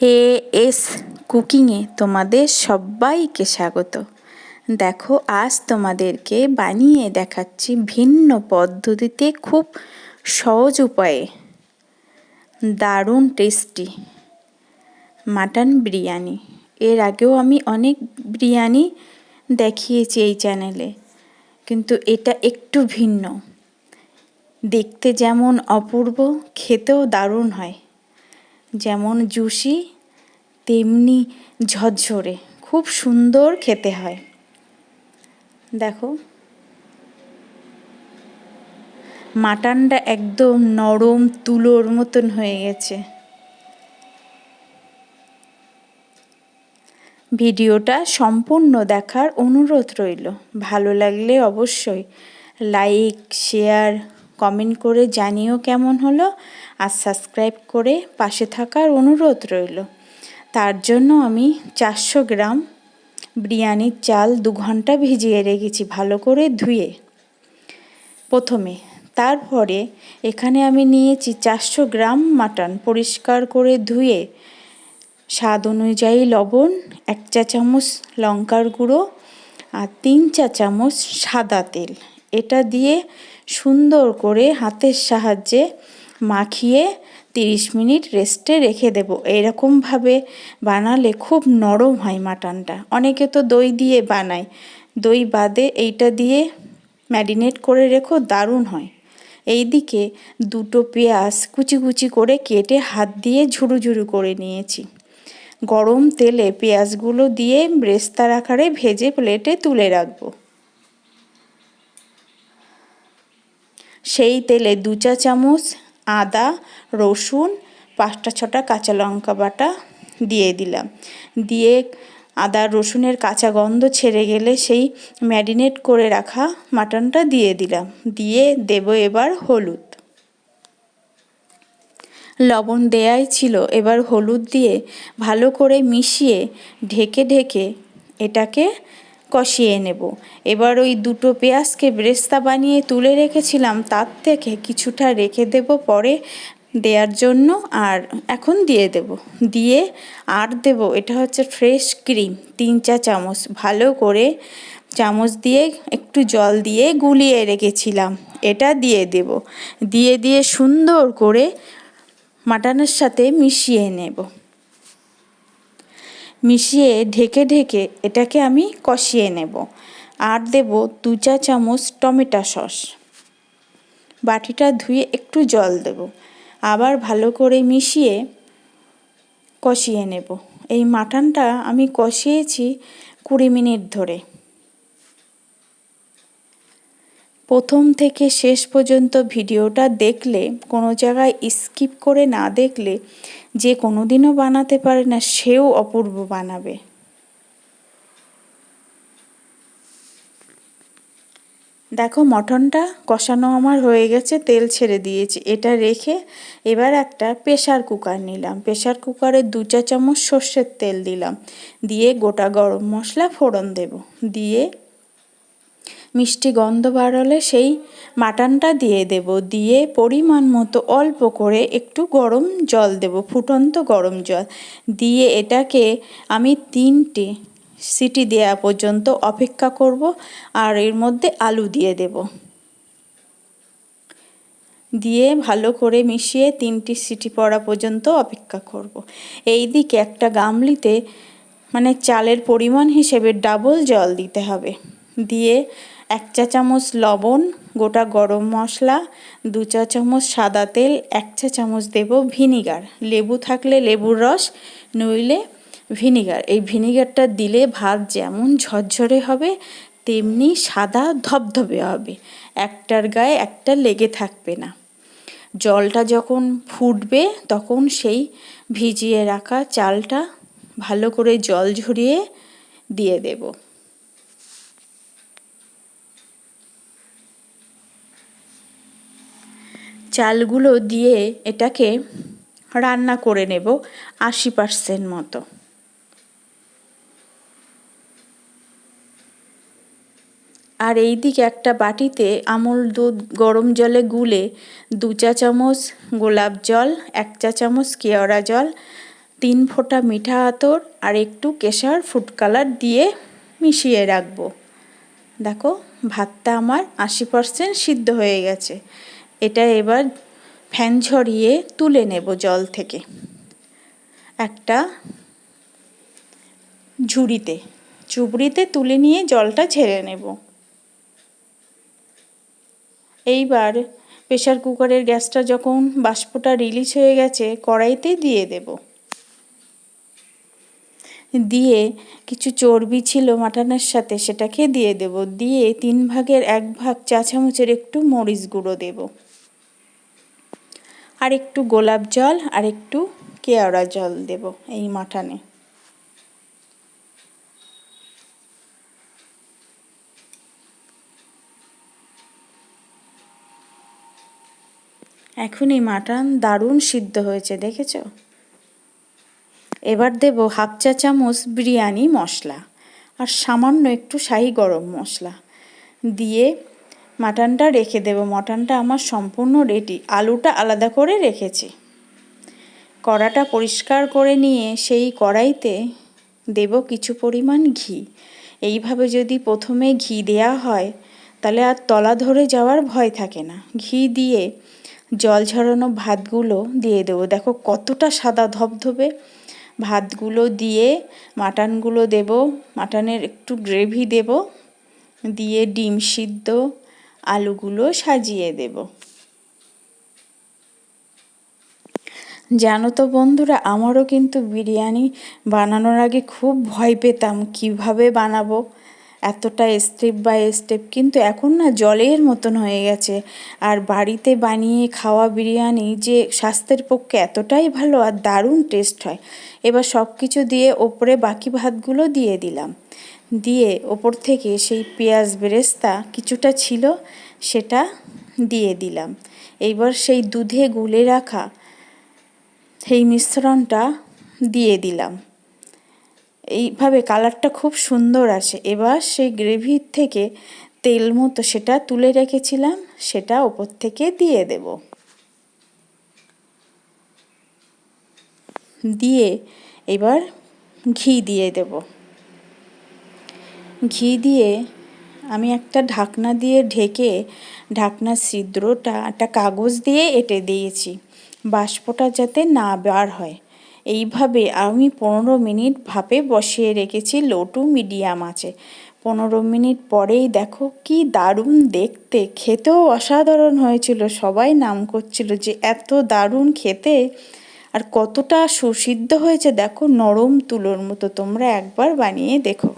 হে S কুকিংয়ে তোমাদের সবাইকে স্বাগত। দেখো, আজ তোমাদেরকে বানিয়ে দেখাচ্ছি ভিন্ন পদ্ধতিতে খুব সহজ উপায়ে। দারুণ টেস্টি মাটন বিরিয়ানি। এর আগেও আমি অনেক বিরিয়ানি দেখিয়েছি এই চ্যানেলে, কিন্তু এটা একটু ভিন্ন। দেখতে যেমন অপূর্ব, খেতেও দারুণ হয়। যেমন জুসি, তেমনি ঝরঝরে। খুব সুন্দর খেতে হয়। দেখো। মাটনটা একদম নরম, তুলোর মতন হয়ে গেছে। ভিডিওটা সম্পূর্ণ দেখার অনুরোধ রইল। ভালো লাগলে অবশ্যই লাইক, শেয়ার কমেন্ট করে জানিও কেমন হলো আর সাবস্ক্রাইব করে পাশে থাকার অনুরোধ রইল। তার জন্য আমি চারশো গ্রাম বিরিয়ানির চাল দু ঘণ্টা ভিজিয়ে রেখেছি ভালো করে ধুয়ে। প্রথমে তারপরে এখানে আমি নিয়েছি চারশো গ্রাম মাটন পরিষ্কার করে ধুয়ে। স্বাদ অনুযায়ী লবণ, এক চা চামচ লঙ্কার গুঁড়ো আর তিন চা চামচ সাদা তেল। এটা দিয়ে সুন্দর করে হাতের সাহায্যে মাখিয়ে তিরিশ মিনিট রেস্টে রেখে দেবো। এরকমভাবে বানালে খুব নরম হয় মাটনটা। অনেকে তো দই দিয়ে বানায়। দই বাদে এইটা দিয়ে ম্যারিনেট করে রেখো, দারুণ হয়। এই দিকে দুটো পেঁয়াজ কুচি কুচি করে কেটে হাত দিয়ে ঝুরু ঝুরু করে নিয়েছি। গরম তেলে পেঁয়াজগুলো দিয়ে ব্রেস্তার আকারে ভেজে প্লেটে তুলে রাখব। সেই তেলে দু চা চামচ আদা, রসুন, পাঁচটা ছটা কাঁচা লঙ্কা বাটা দিয়ে দিলাম। দিয়ে আদা, রসুনের কাঁচা গন্ধ ছেড়ে গেলে সেই ম্যারিনেট করে রাখা মাটনটা দিয়ে দিলাম। দিয়ে দেব এবার হলুদ। লবণ দেয়াই ছিল। এবার হলুদ দিয়ে ভালো করে মিশিয়ে ঢেকে ঢেকে এটাকে কষিয়ে নেব। এবার ওই দুটো পেঁয়াজকে ব্রেস্তা বানিয়ে তুলে রেখেছিলাম, তার থেকে কিছুটা রেখে দেব পরে দেওয়ার জন্য আর এখন দিয়ে দেব। দিয়ে আর দেব, এটা হচ্ছে ফ্রেশ ক্রিম তিন চা চামচ। ভালো করে চামচ দিয়ে একটু জল দিয়ে গুলিয়ে রেখেছিলাম, এটা দিয়ে দেব। দিয়ে দিয়ে সুন্দর করে মাটনের সাথে মিশিয়ে নেব। মিশিয়ে ঢেকে ঢেকে এটাকে আমি কষিয়ে নেব। আর দেব দু চা চামচ টমেটো সস। বাটিটা ধুয়ে একটু জল দেব। আবার ভালো করে মিশিয়ে কষিয়ে নেব। এই মাটনটা আমি কষিয়েছি কুড়ি মিনিট ধরে। প্রথম থেকে শেষ পর্যন্ত ভিডিওটা দেখলে, কোনো জায়গায় স্কিপ করে না দেখলে, যে কোনো দিনও বানাতে পারে না, সেও অপূর্ব বানাবে। দেখো, মটনটা কষানো আমার হয়ে গেছে, তেল ছেড়ে দিয়েছি। এটা রেখে এবার একটা প্রেশার কুকার নিলাম। প্রেশার কুকারে দু চা চামচ সর্ষের তেল দিলাম। দিয়ে গোটা গরম মশলা ফোড়ন দেব। দিয়ে মিষ্টি গন্ধ বাড়ালে সেই মাটনটা দিয়ে দেব। দিয়ে পরিমাণ মতো অল্প করে একটু গরম জল দেব, ফুটন্ত গরম জল। দিয়ে এটাকে আমি তিনটে সিটি দেওয়া পর্যন্ত অপেক্ষা করব আর এর মধ্যে আলু দিয়ে দেব। দিয়ে ভালো করে মিশিয়ে তিনটি সিটি পড়া পর্যন্ত অপেক্ষা করব। এই দিকে একটা গামলিতে মানে চালের পরিমাণ হিসেবে ডাবল জল দিতে হবে। দিয়ে এক চা চামচ লবণ, গোটা গরম মশলা, দু চা চামচ সাদা তেল, এক চা চামচ দেব ভিনিগার। লেবু থাকলে লেবুর রস, নইলে ভিনিগার। এই ভিনিগারটা দিলে ভাত যেমন ঝরঝরে হবে, তেমনি সাদা ধবধবে হবে। একটার গায়ে একটা লেগে থাকবে না। জলটা যখন ফুটবে, তখন সেই ভিজিয়ে রাখা চালটা ভালো করে জল ঝরিয়ে দিয়ে দেব। চালগুলো দিয়ে এটাকে রান্না করে নেব আশি পার্সেন্ট মতো। আর এই দিকে একটা বাটিতে আমল দুধ গরম জলে গুলে দু চা চামচ গোলাপ জল, এক চা চামচ কেওড়া জল, তিন ফোঁটা মিঠা আতর আর একটু কেশর ফুড কালার দিয়ে মিশিয়ে রাখব। দেখো, ভাতটা আমার আশি পারসেন্ট সিদ্ধ হয়ে গেছে। এটা এবার ফ্যান ঝরিয়ে তুলে নেব জল থেকে। একটা ঝুড়িতে, চুবড়িতে তুলে নিয়ে জলটা ঝেড়ে নেব। এইবার প্রেশার কুকারের গ্যাসটা যখন বাষ্পটা রিলিজ হয়ে গেছে, কড়াইতে দিয়ে দেব। দিয়ে কিছু চর্বি ছিল মাটনের সাথে, সেটাকে দিয়ে দেব। দিয়ে তিন ভাগের এক ভাগ চা চামচের একটু মরিচ গুঁড়ো দেব। আর একটু গোলাপ জল আর একটু কেওড়া জল দেব এই মাটনে এখন এই মাটন দারুণ সিদ্ধ হয়েছে, দেখেছ? এবার দেব হাফ চা চামচ বিরিয়ানি মশলা আর সামান্য একটু শাহি গরম মশলা দিয়ে মাটনটা রেখে দেব। মটনটা আমার সম্পূর্ণ রেডি আলুটা আলাদা করে রেখেছি। কড়াটা পরিষ্কার করে নিয়ে সেই কড়াইতে দেব কিছু পরিমাণ ঘি। এইভাবে যদি প্রথমে ঘি দেয়া হয়, তাহলে আর তলা ধরে যাওয়ার ভয় থাকে না। ঘি দিয়ে জল ঝরানো ভাতগুলো দিয়ে দেবো। দেখো কতটা সাদা ধবধবে। ভাতগুলো দিয়ে মাটনগুলো দেব। মাটনের একটু গ্রেভি দেব। দিয়ে ডিম সিদ্ধ আলুগুলো সাজিয়ে দেব। জানো তো বন্ধুরা, আমারও কিন্তু বিরিয়ানি বানানোর আগে খুব ভয় পেতাম, কীভাবে বানাবো? এতটা স্টেপ বাই স্টেপ কিন্তু এখন না জলের মতন হয়ে গেছে। আর বাড়িতে বানিয়ে খাওয়া বিরিয়ানি যে স্বাস্থ্যের পক্ষে এতটাই ভালো আর দারুণ টেস্ট হয়, এবার সব কিছু দিয়ে ওপরে বাকি ভাতগুলো দিয়ে দিলাম। দিয়ে ওপর থেকে সেই পেঁয়াজ বেরেস্তা কিছুটা ছিল, সেটা দিয়ে দিলাম। এইবার সেই দুধে গুলে রাখা সেই মিশ্রণটা দিয়ে দিলাম। এইভাবে কালারটা খুব সুন্দর আসে। এবার সেই গ্রেভির থেকে তেল মতো সেটা তুলে রেখেছিলাম, সেটা ওপর থেকে দিয়ে দেব। দিয়ে এবার ঘি দিয়ে দেব। ঘি দিয়ে আমি একটা ঢাকনা দিয়ে ঢেকে ঢাকনার ছিদ্রটা, একটা কাগজ দিয়ে এঁটে দিয়েছি। বাষ্পটা যাতে না বার হয়। এইভাবে আমি পনেরো মিনিট ভাপে বসিয়ে রেখেছি লো টু মিডিয়াম আছে পনেরো মিনিট পরেই দেখো কি দারুণ দেখতে। খেতেও অসাধারণ হয়েছিল। সবাই নাম করছিল যে, এত দারুণ খেতে। আর কতটা সুসিদ্ধ হয়েছে। দেখো নরম তুলোর মতো। তোমরা একবার বানিয়ে দেখো।